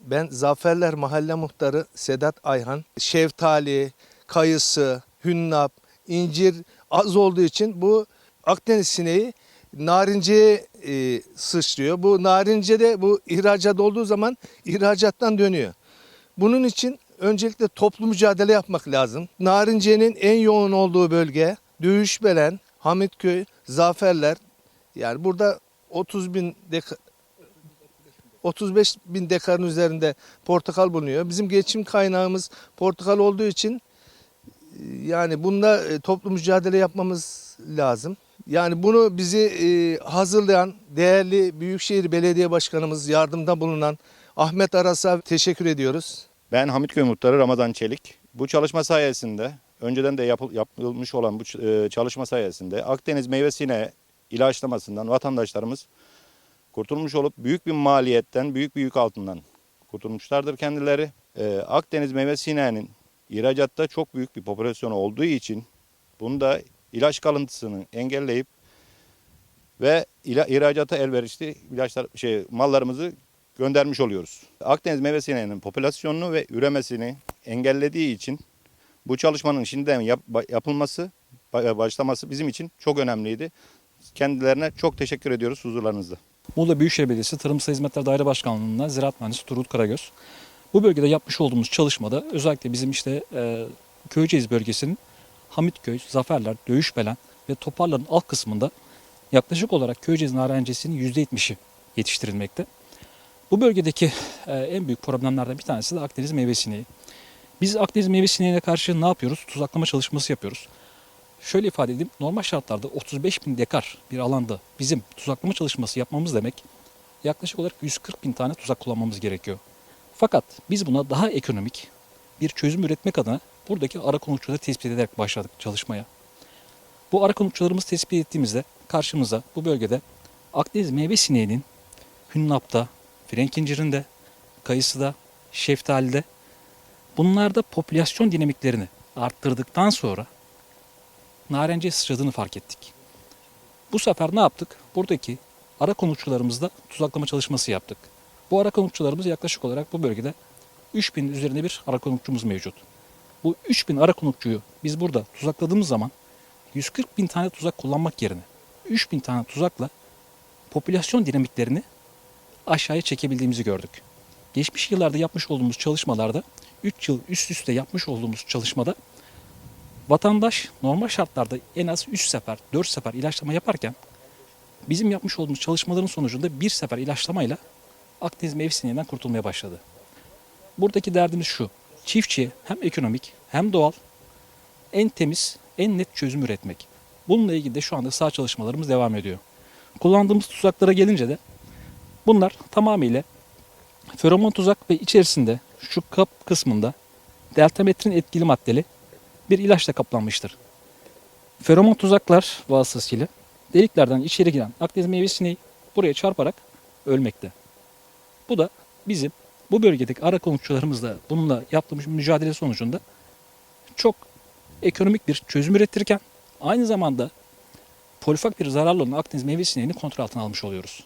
Ben Zaferler Mahalle Muhtarı Sedat Ayhan. Şeftali, kayısı, hünnap, incir az olduğu için bu Akdeniz sineği narinceye e, sıçrıyor. Bu narince de bu ihracat olduğu zaman ihracattan dönüyor. Bunun için öncelikle toplu mücadele yapmak lazım. Narincenin en yoğun olduğu bölge Dövüşbelen, Hamitköy, Zaferler. Yani burada 30 bin deka, 35 bin dekarın üzerinde portakal bulunuyor. Bizim geçim kaynağımız portakal olduğu için e, yani bunda e, toplu mücadele yapmamız lazım. Yani bunu bizi e, hazırlayan değerli Büyükşehir Belediye Başkanımız yardımda bulunan Ahmet Aras'a teşekkür ediyoruz. Ben Hamitköy Muhtarı Ramazan Çelik. Bu çalışma sayesinde, önceden de yapıl- yapılmış olan bu e, çalışma sayesinde Akdeniz meyve sineği ilaçlamasından vatandaşlarımız kurtulmuş olup büyük bir maliyetten, büyük bir yük altından kurtulmuşlardır kendileri. E, Akdeniz meyve sineğinin ihracatta çok büyük bir popülasyonu olduğu için bunda ilaç kalıntısını engelleyip ve ila, ihracata elverişli ilaçlar şey mallarımızı göndermiş oluyoruz. Akdeniz meyve sineğinin popülasyonunu ve üremesini engellediği için bu çalışmanın şimdiden yap- yapılması, ba- başlaması bizim için çok önemliydi. Kendilerine çok teşekkür ediyoruz huzurlarınızda. Muğla Büyükşehir Belediyesi Tarımsal Hizmetler Daire Başkanlığı'ndan Ziraat Mühendisi Turgut Karagöz. Bu bölgede yapmış olduğumuz çalışmada özellikle bizim işte e, Köyceğiz bölgesinin Hamitköy, Zaferler, Dövüşbelen ve Toparlar'ın alt kısmında yaklaşık olarak Köyceğiz narencesinin %70'i yetiştirilmekte. Bu bölgedeki e, en büyük problemlerden bir tanesi de Akdeniz meyve sineği. Biz Akdeniz meyve sineğine karşı ne yapıyoruz? Tuzaklama çalışması yapıyoruz. Şöyle ifade edeyim, normal şartlarda 35 bin dekar bir alanda bizim tuzaklama çalışması yapmamız demek yaklaşık olarak 140 bin tane tuzak kullanmamız gerekiyor. Fakat biz buna daha ekonomik bir çözüm üretmek adına buradaki ara konukçuları tespit ederek başladık çalışmaya. Bu ara konukçularımızı tespit ettiğimizde karşımıza bu bölgede Akdeniz meyve sineğinin hünnapta, frenk incirinde, kayısıda, şeftalide bunlarda popülasyon dinamiklerini arttırdıktan sonra narenciye sıçradığını fark ettik. Bu sefer ne yaptık? Buradaki ara konukçularımızda tuzaklama çalışması yaptık. Bu ara konukçularımız yaklaşık olarak bu bölgede 3000 üzerinde bir ara konukçumuz mevcut. Bu 3000 ara konukçuyu biz burada tuzakladığımız zaman 140 bin tane tuzak kullanmak yerine 3000 tane tuzakla popülasyon dinamiklerini aşağıya çekebildiğimizi gördük. Geçmiş yıllarda yapmış olduğumuz çalışmalarda 3 yıl üst üste yapmış olduğumuz çalışmada vatandaş normal şartlarda en az 3 sefer, 4 sefer ilaçlama yaparken bizim yapmış olduğumuz çalışmaların sonucunda bir sefer ilaçlamayla Akdeniz meyve sineğinden kurtulmaya başladı. Buradaki derdimiz şu. Çiftçiye hem ekonomik hem doğal en temiz, en net çözüm üretmek. Bununla ilgili de şu anda sağ çalışmalarımız devam ediyor. Kullandığımız tuzaklara gelince de bunlar tamamıyla feromon tuzak ve içerisinde şu kap kısmında deltametrin etkili maddeli bir ilaçla kaplanmıştır. Feromon tuzaklar vasıtasıyla deliklerden içeri giren Akdeniz meyve sineği buraya çarparak ölmekte. Bu da bizim bu bölgedeki ara konukçularımızla bununla yaptığımız mücadele sonucunda çok ekonomik bir çözüm üretirken aynı zamanda polifak bir zararlı olan Akdeniz meyve sineğini kontrol altına almış oluyoruz.